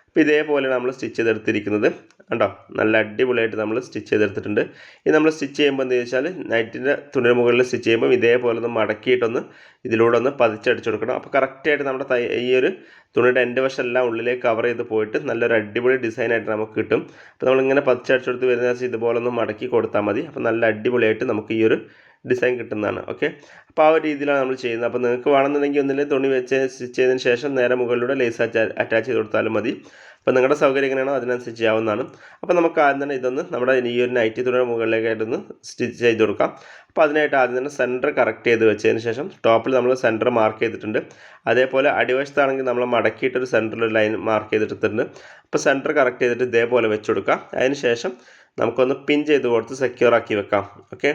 അപ്പോൾ ഇതേപോലെ നമ്മൾ സ്റ്റിച്ച് ചെയ്തെടുത്തിരിക്കുന്നത്. കണ്ടോ? നല്ല അടിപൊളിയായിട്ട് നമ്മൾ സ്റ്റിച്ച് ചെയ്തെടുത്തിട്ടുണ്ട്. ഇത് നമ്മൾ സ്റ്റിച്ച് ചെയ്യുമ്പോൾ എന്താ വെച്ചാൽ നൈറ്റിന്റെ തുണിയുടെ മുകളിൽ സ്റ്റിച്ച് ചെയ്യുമ്പോൾ ഇതേപോലെ ഒന്ന് മടക്കിയിട്ടൊന്ന് ഇതിലൂടെ ഒന്ന് പതിച്ചടിച്ച് കൊടുക്കണം. അപ്പോൾ കറക്റ്റായിട്ട് നമ്മുടെ ഈ ഒരു തുണിയുടെ എന്റെ വശം എല്ലാം ഉള്ളിലേക്ക് കവർ ചെയ്ത് പോയിട്ട് നല്ലൊരു അടിപൊളി ഡിസൈനായിട്ട് നമുക്ക് കിട്ടും. അപ്പോൾ നമ്മളിങ്ങനെ പതിച്ചടിച്ചെടുത്ത് വരുന്ന ഇതുപോലെ ഒന്ന് മടക്കി കൊടുത്താൽ മതി. അപ്പോൾ നല്ല അടിപൊളിയായിട്ട് നമുക്ക് ഈ ഒരു ഡിസൈൻ കിട്ടുന്നതാണ് ഓക്കെ അപ്പോൾ ആ ഒരു രീതിയിലാണ് നമ്മൾ ചെയ്യുന്നത്. അപ്പോൾ നിങ്ങൾക്ക് വേണമെന്നുണ്ടെങ്കിൽ ഒന്നിലെ തുണി വെച്ച് സ്റ്റിച്ച് ചെയ്തതിന് ശേഷം നേരെ മുകളിലൂടെ ലേസ് അറ്റാച്ച് ചെയ്ത് കൊടുത്താലും മതി. അപ്പോൾ നിങ്ങളുടെ സൗകര്യം എങ്ങനെയാണോ അതിനനുസരിച്ച് ചെയ്യാവുന്നതാണ്. അപ്പോൾ നമുക്ക് ആദ്യം തന്നെ ഇതൊന്ന് നമ്മുടെ ഈ ഒരു നൈറ്റി തുണിയുടെ മുകളിലേക്കായിട്ടൊന്ന് സ്റ്റിച്ച് ചെയ്ത് കൊടുക്കാം. അപ്പോൾ അതിനായിട്ട് ആദ്യം തന്നെ സെന്റർ കറക്റ്റ് ചെയ്ത് വെച്ചതിന് ശേഷം ടോപ്പിൽ നമ്മൾ സെന്റർ മാർക്ക് ചെയ്തിട്ടുണ്ട്. അതേപോലെ അടിവശത്താണെങ്കിൽ നമ്മൾ മടക്കിയിട്ടൊരു സെന്ററിൽ ലൈൻ മാർക്ക് ചെയ്തിട്ടുണ്ട്. അപ്പോൾ സെന്റർ കറക്റ്റ് ചെയ്തിട്ട് ഇതേപോലെ വെച്ച് കൊടുക്കുക അതിന് ശേഷം നമുക്കൊന്ന് പിൻ ചെയ്ത് കൊടുത്ത് സെക്യൂർ ആക്കി വെക്കാം. ഓക്കെ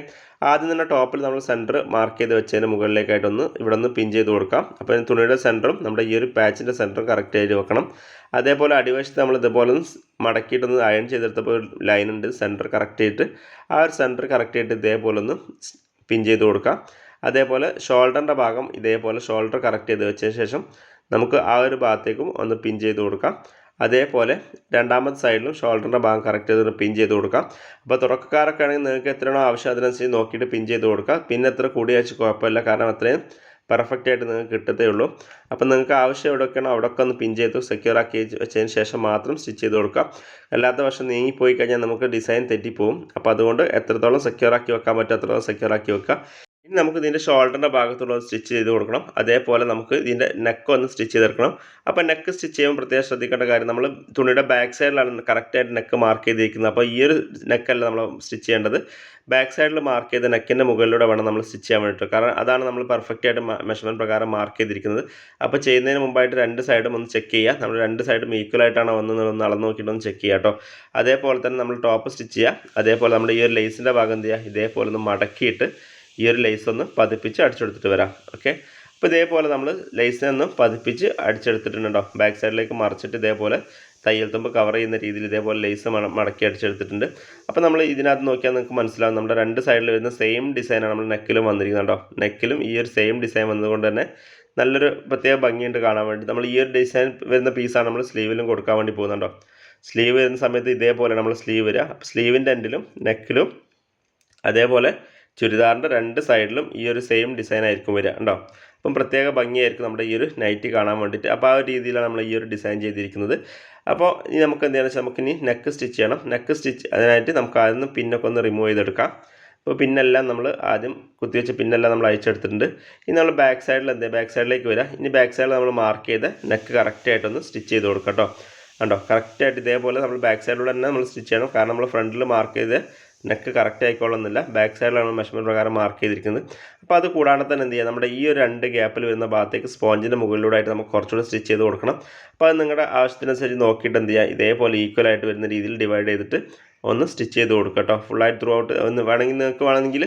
ആദ്യം തന്നെ ടോപ്പിൽ നമ്മൾ സെന്റർ മാർക്ക് ചെയ്ത് വെച്ചതിന് മുകളിലേക്കായിട്ടൊന്ന് ഇവിടെ നിന്ന് പിൻ ചെയ്ത് കൊടുക്കാം. അപ്പോൾ തുണിയുടെ സെന്ററും നമ്മുടെ ഈ ഒരു പാച്ചിന്റെ സെന്ററും കറക്റ്റ് ചെയ്ത് വെക്കണം. അതേപോലെ അടിവശത്ത് നമ്മൾ ഇതുപോലെ ഒന്ന് മടക്കിയിട്ടൊന്ന് അയൺ ചെയ്തെടുത്തപ്പോൾ ഒരു ലൈൻ ഉണ്ട്. സെന്റർ കറക്റ്റ് ചെയ്തിട്ട് ആ ഒരു സെന്റർ കറക്റ്റ് ചെയ്തിട്ട് ഇതേപോലെ ഒന്ന് പിൻ ചെയ്ത് കൊടുക്കാം. അതേപോലെ ഷോൾഡറിന്റെ ഭാഗം ഇതേപോലെ ഷോൾഡർ കറക്റ്റ് ചെയ്ത് വെച്ചതിന് ശേഷം നമുക്ക് ആ ഒരു ഭാഗത്തേക്കും ഒന്ന് പിൻ ചെയ്ത് കൊടുക്കാം. അതേപോലെ രണ്ടാമത്തെ സൈഡിലും ഷോൾഡറിന്റെ ഭാഗം കറക്റ്റ് ചെയ്ത് പിൻ ചെയ്ത് കൊടുക്കാം. അപ്പോൾ തുടക്കക്കാരൊക്കെ ആണെങ്കിൽ നിങ്ങൾക്ക് എത്രയാണോ ആവശ്യം അതിനനുസരിച്ച് നോക്കിയിട്ട് പിൻ ചെയ്ത് കൊടുക്കുക പിന്നെ എത്ര കൂടിയാഴ്ച കുഴപ്പമില്ല. കാരണം അത്രയും പെർഫെക്റ്റ് ആയിട്ട് നിങ്ങൾക്ക് കിട്ടത്തേ ഉള്ളൂ. അപ്പോൾ നിങ്ങൾക്ക് ആവശ്യം എവിടെയൊക്കെയാണോ അവിടെയൊക്കെ ഒന്ന് പിൻ ചെയ്ത് സെക്യൂർ ആക്കി വെച്ചതിന് ശേഷം മാത്രം സ്റ്റിച്ച് ചെയ്ത് കൊടുക്കാം. അല്ലാത്ത പക്ഷം നീങ്ങിപ്പോയി കഴിഞ്ഞാൽ നമുക്ക് ഡിസൈൻ തെറ്റിപ്പോവും. അപ്പോൾ അതുകൊണ്ട് എത്രത്തോളം സെക്യൂർ ആക്കി വെക്കാൻ പറ്റും അത്രത്തോളം സെക്യൂർ ആക്കി വെക്കുക. ഇനി നമുക്ക് ഇതിന്റെ ഷോൾഡറിന്റെ ഭാഗത്തുള്ള സ്റ്റിച്ച് ചെയ്ത് കൊടുക്കണം. അതേപോലെ നമുക്ക് ഇതിന്റെ നെക്ക് ഒന്ന് സ്റ്റിച്ച് ചെയ്തെടുക്കണം. അപ്പോൾ നെക്ക് സ്റ്റിച്ച് ചെയ്യുമ്പോൾ പ്രത്യേകം ശ്രദ്ധിക്കേണ്ട കാര്യം നമ്മൾ തുണിയുടെ ബാക്ക് സൈഡിലാണ് കറക്റ്റായിട്ട് നെക്ക് മാർക്ക് ചെയ്തിരിക്കുന്നത്. അപ്പോൾ ഈ ഒരു നെക്കല്ല നമ്മൾ സ്റ്റിച്ച് ചെയ്യേണ്ടത്. ബാക്ക് സൈഡിൽ മാർക്ക് ചെയ്ത നെക്കിന്റെ മുകളിലൂടെ വേണം നമ്മൾ സ്റ്റിച്ച് ചെയ്യാൻ വേണ്ടിയിട്ട്. കാരണം അതാണ് നമ്മൾ പെർഫെക്റ്റ് ആയിട്ട് മെഷർമെന്റ് പ്രകാരം മാർക്ക് ചെയ്തിരിക്കുന്നത്. അപ്പോൾ ചെയ്യുന്നതിന് മുമ്പായിട്ട് രണ്ട് സൈഡും ഒന്ന് ചെക്ക് ചെയ്യുക. നമ്മൾ രണ്ട് സൈഡും ഈക്വൽ ആയിട്ടാണോ വന്നതെന്ന് അളന്ന് നോക്കിയിട്ട് ഒന്ന് ചെക്ക് ചെയ്യുക കേട്ടോ. അതേപോലെ തന്നെ നമ്മൾ ടോപ്പ് സ്റ്റിച്ച് ചെയ്യുക. അതേപോലെ നമ്മുടെ ഈ ഒരു ലേസിന്റെ ഭാഗം എന്ത് ചെയ്യുക? ഇതേപോലെ ഒന്ന് മടക്കിയിട്ട് ഈ ഒരു ലേസ് ഒന്ന് പതിപ്പിച്ച് അടിച്ചെടുത്തിട്ട് വരാം. ഓക്കെ അപ്പോൾ ഇതേപോലെ നമ്മൾ ലേസിനെ ഒന്ന് പതിപ്പിച്ച് അടിച്ചെടുത്തിട്ടുണ്ടോ ബാക്ക് സൈഡിലേക്ക് മറിച്ചിട്ട് ഇതേപോലെ തയ്യൽ തുമ്പ് കവർ ചെയ്യുന്ന രീതിയിൽ ഇതേപോലെ ലേസ് മടക്കി അടിച്ചെടുത്തിട്ടുണ്ട്. അപ്പോൾ നമ്മൾ ഇതിനകത്ത് നോക്കിയാൽ നിങ്ങൾക്ക് മനസ്സിലാവും. നമ്മുടെ രണ്ട് സൈഡിൽ വരുന്ന സെയിം ഡിസൈനാണ് നമ്മൾ നെക്കിലും വന്നിരിക്കുന്നുണ്ടോ നെക്കിലും ഈ ഒരു സെയിം ഡിസൈൻ വന്നതുകൊണ്ട് തന്നെ നല്ലൊരു പ്രത്യേക ഭംഗിയുണ്ട് കാണാൻ വേണ്ടി നമ്മൾ ഈ ഒരു ഡിസൈൻ വരുന്ന പീസാണ് നമ്മൾ സ്ലീവിലും കൊടുക്കാൻ വേണ്ടി പോകുന്നുണ്ടോ സ്ലീവ് വരുന്ന സമയത്ത് ഇതേപോലെ നമ്മൾ സ്ലീവ് വരിക. സ്ലീവിന്റെ എൻഡിലും നെക്കിലും അതേപോലെ ചുരിദാറിന്റെ രണ്ട് സൈഡിലും ഈ ഒരു സെയിം ഡിസൈൻ ആയിരിക്കും വരിക ഉണ്ടോ അപ്പം പ്രത്യേക ഭംഗിയായിരിക്കും നമ്മുടെ ഈ ഒരു നൈറ്റ് കാണാൻ വേണ്ടിയിട്ട്. അപ്പോൾ ആ ഒരു രീതിയിലാണ് നമ്മൾ ഈ ഒരു ഡിസൈൻ ചെയ്തിരിക്കുന്നത്. അപ്പോൾ ഇനി നമുക്ക് എന്ത് ചെയ്യണം വെച്ചാൽ നമുക്ക് ഇനി നെക്ക് സ്റ്റിച്ച് ചെയ്യണം. നെക്ക് സ്റ്റിച്ച് അതിനായിട്ട് നമുക്ക് ആദ്യം പിന്നൊക്കെ ഒന്ന് റിമൂവ് ചെയ്തെടുക്കാം. അപ്പോൾ പിന്നെല്ലാം നമ്മൾ ആദ്യം കുത്തിവെച്ച പിന്നെല്ലാം നമ്മൾ അയച്ചെടുത്തിട്ടുണ്ട് ഇനി നമ്മൾ ബാക്ക് സൈഡിൽ എന്ത് ബാക്ക് സൈഡിലേക്ക് വരാം ഇനി ബാക്ക് സൈഡിൽ നമ്മൾ മാർക്ക് ചെയ്ത് നെക്ക് കറക്റ്റായിട്ടൊന്ന് സ്റ്റിച്ച് ചെയ്ത് കൊടുക്കാം കേട്ടോ. കണ്ടോ? കറക്റ്റായിട്ട് ഇതേപോലെ നമ്മൾ ബാക്ക് സൈഡിലൂടെ തന്നെ നമ്മൾ സ്റ്റിച്ച് ചെയ്യണം. കാരണം നമ്മൾ ഫ്രണ്ടിൽ മാർക്ക് ചെയ്ത് നെക്ക് കറക്റ്റ് ആയിക്കൊള്ളുന്നില്ല. ബാക്ക് സൈഡിലാണ് മെഷർമെന്റ് പ്രകാരം മാർക്ക് ചെയ്തിരിക്കുന്നത്. അപ്പോൾ അത് കൂടാണ്ട് തന്നെ എന്ത് ചെയ്യുക നമ്മുടെ ഈ ഒരു രണ്ട് ഗ്യാപ്പിൽ വരുന്ന ഭാഗത്തേക്ക് സ്പോഞ്ചിന്റെ മുകളിലൂടെ ആയിട്ട് നമുക്ക് കുറച്ചുകൂടി സ്റ്റിച്ച് ചെയ്ത് കൊടുക്കണം. അപ്പോൾ അത് നിങ്ങളുടെ ആവശ്യത്തിനനുസരിച്ച് നോക്കിയിട്ട് എന്ത് ചെയ്യുക ഇതേപോലെ ഈക്വൽ ആയിട്ട് വരുന്ന രീതിയിൽ ഡിവൈഡ് ചെയ്തിട്ട് ഒന്ന് സ്റ്റിച്ച് ചെയ്ത് കൊടുക്കുക കേട്ടോ. ഫുള്ളായിട്ട് ത്രൂ ഔട്ട് ഒന്ന് വേണമെങ്കിൽ നിങ്ങൾക്ക് വേണമെങ്കിൽ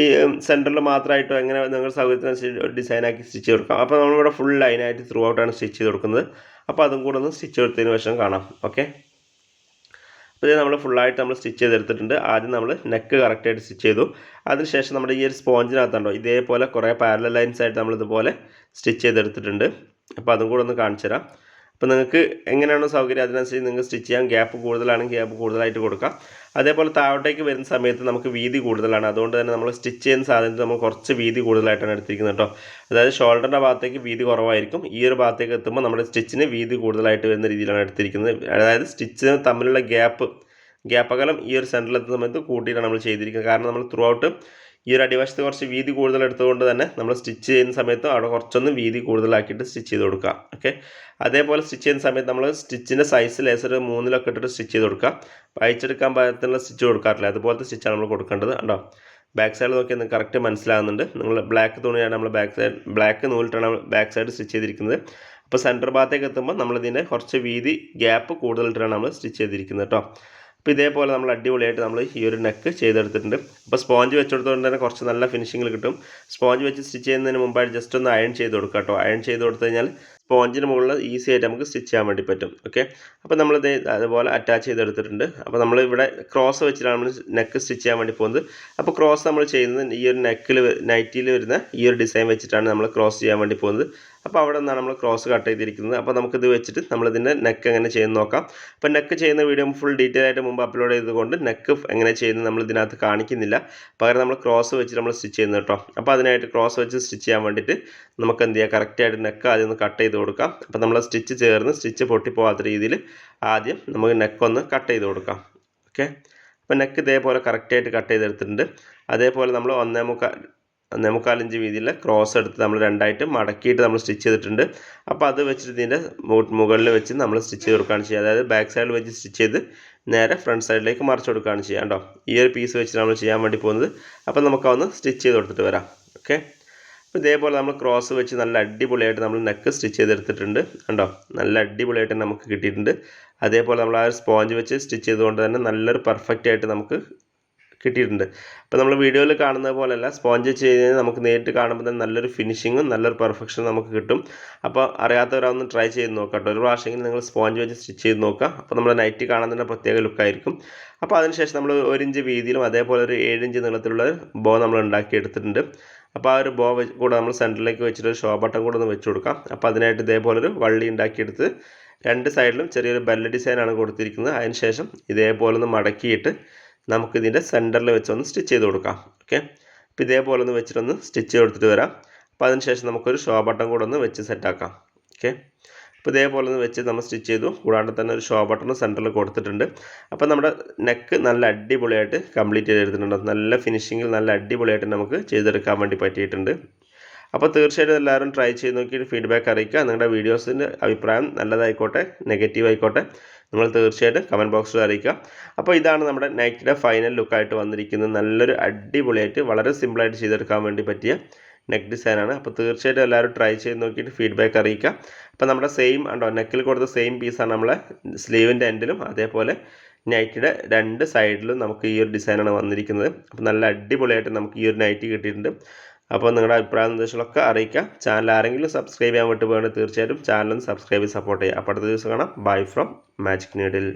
ഈ സെന്ററിൽ മാത്രമായിട്ടോ എങ്ങനെ നിങ്ങളുടെ സൗകര്യത്തിനനുസരിച്ച് ഡിസൈനാക്കി സ്റ്റിച്ച് കൊടുക്കാം. അപ്പോൾ നമ്മളിവിടെ ഫുൾ ലൈനായിട്ട് ത്രൂ ഔട്ടാണ് സ്റ്റിച്ച് ചെയ്ത് കൊടുക്കുന്നത്. അപ്പോൾ അതും കൂടെ ഒന്ന് സ്റ്റിച്ച് കൊടുത്തതിന് ശേഷം കാണാം. ഓക്കെ അപ്പോൾ ഇത് നമ്മൾ ഫുള്ളായിട്ട് നമ്മൾ സ്റ്റിച്ച് ചെയ്തെടുത്തിട്ടുണ്ട്. ആദ്യം നമ്മൾ നെക്ക് കറക്റ്റായിട്ട് സ്റ്റിച്ച് ചെയ്തു. അതിനുശേഷം നമ്മുടെ ഈ ഒരു സ്പോഞ്ചിനകത്തുണ്ടോ ഇതേപോലെ കുറേ പാരലൽ ലൈൻസ് ആയിട്ട് നമ്മൾ ഇതുപോലെ സ്റ്റിച്ച് ചെയ്തെടുത്തിട്ടുണ്ട്. അപ്പോൾ അതും കൂടെ ഒന്ന് കാണിച്ചു തരാം അപ്പോൾ നിങ്ങൾക്ക് എങ്ങനെയാണോ സൗകര്യം അതിനനുസരിച്ച് നിങ്ങൾക്ക് സ്റ്റിച്ച് ചെയ്യാം. ഗ്യാപ്പ് കൂടുതലാണെങ്കിൽ ഗ്യാപ്പ് കൂടുതലായിട്ട് കൊടുക്കാം. അതേപോലെ താഴോട്ടേക്ക് വരുന്ന സമയത്ത് നമുക്ക് വീതി കൂടുതലാണ്. അതുകൊണ്ട് തന്നെ നമ്മൾ സ്റ്റിച്ച് ചെയ്യുന്ന സാധനത്തിൽ നമ്മൾ കുറച്ച് വീതി കൂടുതലായിട്ടാണ് എടുത്തിരിക്കുന്നത് കേട്ടോ. അതായത് ഷോൾഡറിന്റെ ഭാഗത്തേക്ക് വീതി കുറവായിരിക്കും. ഈ ഒരു ഭാഗത്തേക്ക് എത്തുമ്പോൾ നമ്മുടെ സ്റ്റിച്ചിന് വീതി കൂടുതലായിട്ട് വരുന്ന രീതിയിലാണ് എടുത്തിരിക്കുന്നത്. അതായത് സ്റ്റിച്ചിന് തമ്മിലുള്ള ഗ്യാപ്പ് ഗ്യാപ്പ് അകലം ഈ ഒരു സെന്ററിൽ എത്തുന്ന സമയത്ത് കൂട്ടിയിട്ടാണ് നമ്മൾ ചെയ്തിരിക്കുന്നത്. കാരണം നമ്മൾ ത്രൂ ഔട്ട് ഈ ഒരു അടിവശത്ത് കുറച്ച് വീതി കൂടുതൽ എടുത്തുകൊണ്ട് തന്നെ നമ്മൾ സ്റ്റിച്ച് ചെയ്യുന്ന സമയത്ത് അവിടെ കുറച്ചൊന്ന് വീതി കൂടുതലാക്കിയിട്ട് സ്റ്റിച്ച് ചെയ്ത് കൊടുക്കുക. ഓക്കെ? അതേപോലെ സ്റ്റിച്ച് ചെയ്യുന്ന സമയത്ത് നമ്മൾ സ്റ്റിച്ചിന്റെ സൈസ് ലേസർ മൂന്നിലൊക്കെ ഇട്ടിട്ട് സ്റ്റിച്ച് ചെയ്ത് കൊടുക്കുക. അയച്ചെടുക്കാൻ പാകത്തിനുള്ള സ്റ്റിച്ച് കൊടുക്കാറില്ല. അതുപോലത്തെ സ്റ്റിച്ചാണ് നമ്മൾ കൊടുക്കേണ്ടത്. ഉണ്ടോ ബാക്ക് സൈഡ് നോക്കി നിങ്ങൾക്ക് കറക്റ്റ് മനസ്സിലാകുന്നുണ്ട്. നിങ്ങൾ ബ്ലാക്ക് തുണിയാണ് നമ്മൾ ബാക്ക് സൈഡ് ബ്ലാക്ക് നൂലിട്ടാണ് നമ്മൾ ബാക്ക് സൈഡ് സ്റ്റിച്ച് ചെയ്തിരിക്കുന്നത്. അപ്പോൾ സെന്റർ ഭാഗത്തേക്ക് എത്തുമ്പോൾ നമ്മളിതിന്റെ കുറച്ച് വീതി ഗ്യാപ്പ് കൂടുതലിട്ടാണ് നമ്മൾ സ്റ്റിച്ച് ചെയ്തിരിക്കുന്നത് കേട്ടോ. അപ്പോൾ ഇതേപോലെ നമ്മൾ അടിപൊളിയായിട്ട് നമ്മൾ ഈ ഒരു നെക്ക് ചെയ്തെടുത്തിട്ടുണ്ട്. അപ്പോൾ സ്പോഞ്ച് വെച്ചെടുത്തുകൊണ്ട് തന്നെ കുറച്ച് നല്ല ഫിനിഷിങ്ങിൽ കിട്ടും. സ്പോഞ്ച് വെച്ച് സ്റ്റിച്ച് ചെയ്യുന്നതിന് മുമ്പായിട്ട് ജസ്റ്റ് ഒന്ന് അയൺ ചെയ്ത് കൊടുക്കുക കേട്ടോ അയൺ ചെയ്ത് കൊടുത്തു കഴിഞ്ഞാൽ സ്പോഞ്ചിന് മുകളിൽ ഈസി ആയിട്ട് നമുക്ക് സ്റ്റിച്ച് ചെയ്യാൻ വേണ്ടി പറ്റും. ഓക്കെ അപ്പോൾ നമ്മൾ ഇത് അതുപോലെ അറ്റാച്ച് ചെയ്തെടുത്തിട്ടുണ്ട്. അപ്പോൾ നമ്മൾ ഇവിടെ ക്രോസ് വെച്ചിട്ടാണ് നമ്മൾ നെക്ക് സ്റ്റിച്ച് ചെയ്യാൻ വേണ്ടി പോകുന്നത്. അപ്പോൾ ക്രോസ് നമ്മൾ ചെയ്യുന്നത് ഈ ഒരു നെക്കിൽ നൈറ്റിയിൽ വരുന്ന ഈ ഒരു ഡിസൈൻ വെച്ചിട്ടാണ് നമ്മൾ ക്രോസ് ചെയ്യാൻ വേണ്ടി പോകുന്നത്. അപ്പോൾ അവിടെ നിന്നാണ് നമ്മൾ ക്രോസ് കട്ട് ചെയ്തിരിക്കുന്നത്. അപ്പോൾ നമുക്കിത് വെച്ചിട്ട് നമ്മളിതിന്റെ നെക്ക് എങ്ങനെ ചെയ്യുന്ന നോക്കാം. അപ്പോൾ നെക്ക് ചെയ്യുന്ന വീഡിയോ ഫുൾ ഡീറ്റെയിൽ ആയിട്ട് മുമ്പ് അപ്ലോഡ് ചെയ്തുകൊണ്ട് നെക്ക് എങ്ങനെ ചെയ്യുന്നത് നമ്മൾ ഇതിനകത്ത് കാണിക്കുന്നില്ല. പകരം നമ്മൾ ക്രോസ് വെച്ച് നമ്മൾ സ്റ്റിച്ച് ചെയ്യുന്നത് കേട്ടോ. അപ്പോൾ അതിനായിട്ട് ക്രോസ് വെച്ച് സ്റ്റിച്ച് ചെയ്യാൻ വേണ്ടിയിട്ട് നമുക്ക് എന്ത് ചെയ്യാം? കറക്റ്റായിട്ട് നെക്ക് ആദ്യം ഒന്ന് കട്ട് ചെയ്ത് കൊടുക്കാം. അപ്പോൾ നമ്മൾ സ്റ്റിച്ച് ചേർന്ന് സ്റ്റിച്ച് പൊട്ടിപ്പോകാത്ത രീതിയിൽ ആദ്യം നമുക്ക് നെക്കൊന്ന് കട്ട് ചെയ്ത് കൊടുക്കാം. ഓക്കെ അപ്പോൾ നെക്ക് ഇതേപോലെ കറക്റ്റായിട്ട് കട്ട് ചെയ്തെടുത്തിട്ടുണ്ട്. അതേപോലെ നമ്മൾ ഒന്നേ മുക്കാൽ ഒന്നേ മുക്കാലിഞ്ച് വീതിയിൽ ക്രോസ് എടുത്ത് നമ്മൾ രണ്ടായിട്ട് മടക്കിയിട്ട് നമ്മൾ സ്റ്റിച്ച് ചെയ്തിട്ടുണ്ട്. അപ്പോൾ അത് വെച്ചിട്ട് ഇതിന്റെ മുകളിൽ വെച്ച് നമ്മൾ സ്റ്റിച്ച് ചെയ്ത് കൊടുക്കുകയാണ് ചെയ്യുക. അതായത് ബാക്ക് സൈഡിൽ വെച്ച് സ്റ്റിച്ച് ചെയ്ത് നേരെ ഫ്രണ്ട് സൈഡിലേക്ക് മറിച്ച് കൊടുക്കുകയാണ് ചെയ്യുക കേട്ടോ. ഈ ഒരു പീസ് വെച്ച് നമ്മൾ ചെയ്യാൻ വേണ്ടി പോകുന്നത്. അപ്പോൾ നമുക്കൊന്ന് സ്റ്റിച്ച് ചെയ്ത് കൊടുത്തിട്ട് വരാം. ഓക്കെ? അപ്പോൾ ഇതേപോലെ നമ്മൾ ക്രോസ് വെച്ച് നല്ല അടിപൊളിയായിട്ട് നമ്മൾ നെക്ക് സ്റ്റിച്ച് ചെയ്തെടുത്തിട്ടുണ്ട് കണ്ടോ? നല്ല അടിപൊളിയായിട്ട് നമുക്ക് കിട്ടിയിട്ടുണ്ട്. അതേപോലെ നമ്മൾ ആ ഒരു സ്പോഞ്ച് വെച്ച് സ്റ്റിച്ച് ചെയ്തുകൊണ്ട് തന്നെ നല്ലൊരു പെർഫെക്റ്റ് ആയിട്ട് നമുക്ക് കിട്ടിയിട്ടുണ്ട്. അപ്പോൾ നമ്മൾ വീഡിയോയിൽ കാണുന്ന പോലെയല്ല സ്പോഞ്ച് ചെയ്ത് നമുക്ക് നേരിട്ട് കാണുമ്പോൾ തന്നെ നല്ലൊരു ഫിനിഷിങ്ങും നല്ലൊരു പെർഫെക്ഷനും നമുക്ക് കിട്ടും. അപ്പോൾ അറിയാത്തവരാണെന്ന് ട്രൈ ചെയ്ത് നോക്കാം കേട്ടോ ഒരു പ്രാവശ്യമെങ്കിലും നിങ്ങൾ സ്പോഞ്ച് വെച്ച് സ്റ്റിച്ച് ചെയ്ത് നോക്കുക. അപ്പോൾ നമ്മുടെ നൈറ്റ് കാണാൻ തന്നെ പ്രത്യേക ലുക്കായിരിക്കും അപ്പോൾ അതിനുശേഷം നമ്മൾ ഒരു ഇഞ്ച് വീതിയിലും അതേപോലെ ഒരു ഏഴ് ഇഞ്ച് നീളത്തിലുള്ള ബോ നമ്മൾ ഉണ്ടാക്കി എടുത്തിട്ടുണ്ട്. അപ്പോൾ ആ ഒരു ബോ കൂടെ നമ്മൾ സെന്ററിലേക്ക് വെച്ചിട്ട് ഒരു ഷോ ബട്ടൺ കൂടെ ഒന്ന് വെച്ച് കൊടുക്കാം. അപ്പോൾ അതിനായിട്ട് ഇതേപോലെ ഒരു വള്ളി ഉണ്ടാക്കിയെടുത്ത് രണ്ട് സൈഡിലും ചെറിയൊരു ബെല്ല് ഡിസൈനാണ് കൊടുത്തിരിക്കുന്നത്. അതിന് ശേഷം ഇതേപോലെ ഒന്ന് മടക്കിയിട്ട് നമുക്കിതിന്റെ സെന്ററിൽ വെച്ചൊന്ന് സ്റ്റിച്ച് ചെയ്ത് കൊടുക്കാം. ഓക്കെ അപ്പോൾ ഇതേപോലെ ഒന്ന് വെച്ചിട്ടൊന്ന് സ്റ്റിച്ച് കൊടുത്തിട്ട് വരാം. അപ്പോൾ അതിനുശേഷം നമുക്കൊരു ഷോ ബട്ടൺ കൂടെ ഒന്ന് വെച്ച് സെറ്റാക്കാം ഓക്കെ അപ്പോൾ ഇതേപോലെ ഒന്ന് വെച്ച് നമ്മൾ സ്റ്റിച്ച് ചെയ്തു. കൂടാണ്ട് തന്നെ ഒരു ഷോ ബട്ടൺ സെന്ററിൽ കൊടുത്തിട്ടുണ്ട്. അപ്പോൾ നമ്മുടെ നെക്ക് നല്ല അടിപൊളിയായിട്ട് കംപ്ലീറ്റ് ചെയ്തെടുത്തിട്ടുണ്ട്. നല്ല ഫിനിഷിങ്ങിൽ നല്ല അടിപൊളിയായിട്ട് നമുക്ക് ചെയ്തെടുക്കാൻ വേണ്ടി പറ്റിയിട്ടുണ്ട്. അപ്പോൾ തീർച്ചയായിട്ടും എല്ലാവരും ട്രൈ ചെയ്ത് നോക്കിയിട്ട് ഫീഡ്ബാക്ക് അറിയിക്കുക. നിങ്ങളുടെ വീഡിയോസിന്റെ അഭിപ്രായം നല്ലതായിക്കോട്ടെ നെഗറ്റീവ് ആയിക്കോട്ടെ നിങ്ങൾ തീർച്ചയായിട്ടും കമന്റ് ബോക്സിൽ അറിയിക്കുക. അപ്പോൾ ഇതാണ് നമ്മുടെ നൈറ്റിയുടെ ഫൈനൽ ലുക്കായിട്ട് വന്നിരിക്കുന്നത്. നല്ലൊരു അടിപൊളിയായിട്ട് വളരെ സിമ്പിളായിട്ട് ചെയ്തെടുക്കാൻ വേണ്ടി പറ്റിയ നെക്ക് ഡിസൈനാണ് അപ്പോൾ തീർച്ചയായിട്ടും എല്ലാവരും ട്രൈ ചെയ്ത് നോക്കിയിട്ട് ഫീഡ്ബാക്ക് അറിയിക്കുക. അപ്പോൾ നമ്മുടെ സെയിം ഉണ്ടോ നെക്കിൽ കൊടുത്ത സെയിം പീസാണ് നമ്മളെ സ്ലീവിന്റെ എൻഡിലും അതേപോലെ നൈറ്റിയുടെ രണ്ട് സൈഡിലും നമുക്ക് ഈ ഒരു ഡിസൈനാണ് വന്നിരിക്കുന്നത്. അപ്പോൾ നല്ല അടിപൊളിയായിട്ട് നമുക്ക് ഈ ഒരു നൈറ്റി കിട്ടിയിട്ടുണ്ട്. അപ്പോൾ നിങ്ങളുടെ അഭിപ്രായ നിർദ്ദേശങ്ങളൊക്കെ അറിയിക്കുക. ചാനൽ ആരെങ്കിലും സബ്സ്ക്രൈബ് ചെയ്യാൻ വിട്ടു വിട്ടുപോകണമെങ്കിൽ തീർച്ചയായിട്ടും ചാനലും സബ്സ്ക്രൈബ് സപ്പോർട്ട് ചെയ്യുക. അപ്പോൾ അടുത്ത ദിവസം കാണാം. Bye from magic needle